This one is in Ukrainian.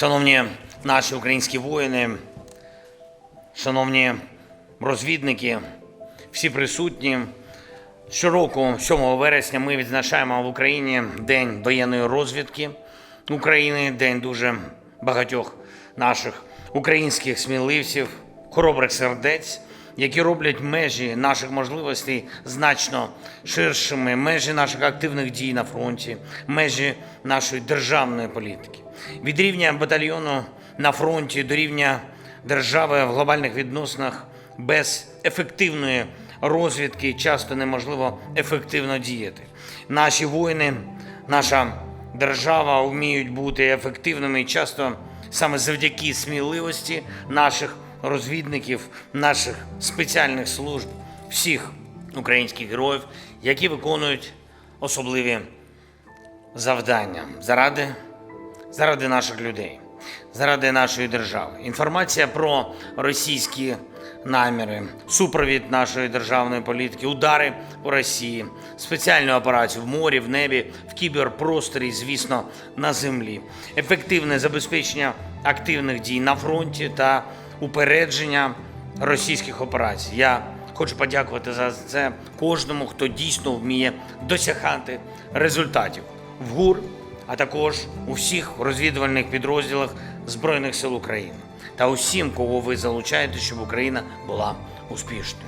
Шановні наші українські воїни, шановні розвідники, всі присутні. Щороку, 7 вересня, ми відзначаємо в Україні День воєнної розвідки України, день дуже багатьох наших українських сміливців, хоробрих сердець, які роблять межі наших можливостей значно ширшими, межі наших активних дій на фронті, межі нашої державної політики. Від рівня батальйону на фронті до рівня держави в глобальних відносинах без ефективної розвідки часто неможливо ефективно діяти. Наші воїни, наша держава вміють бути ефективними часто саме завдяки сміливості наших розвідників, наших спеціальних служб, всіх українських героїв, які виконують особливі завдання заради, заради наших людей, заради нашої держави. Інформація про російські наміри, супровід нашої державної політики, удари по Росії, спеціальну операцію в морі, в небі, в кіберпросторі, звісно, на землі, ефективне забезпечення активних дій на фронті та упередження російських операцій. Я Хочу подякувати за це кожному, хто дійсно вміє досягати результатів в ГУР, а також у всіх розвідувальних підрозділах Збройних сил України та усім, кого ви залучаєте, щоб Україна була успішною.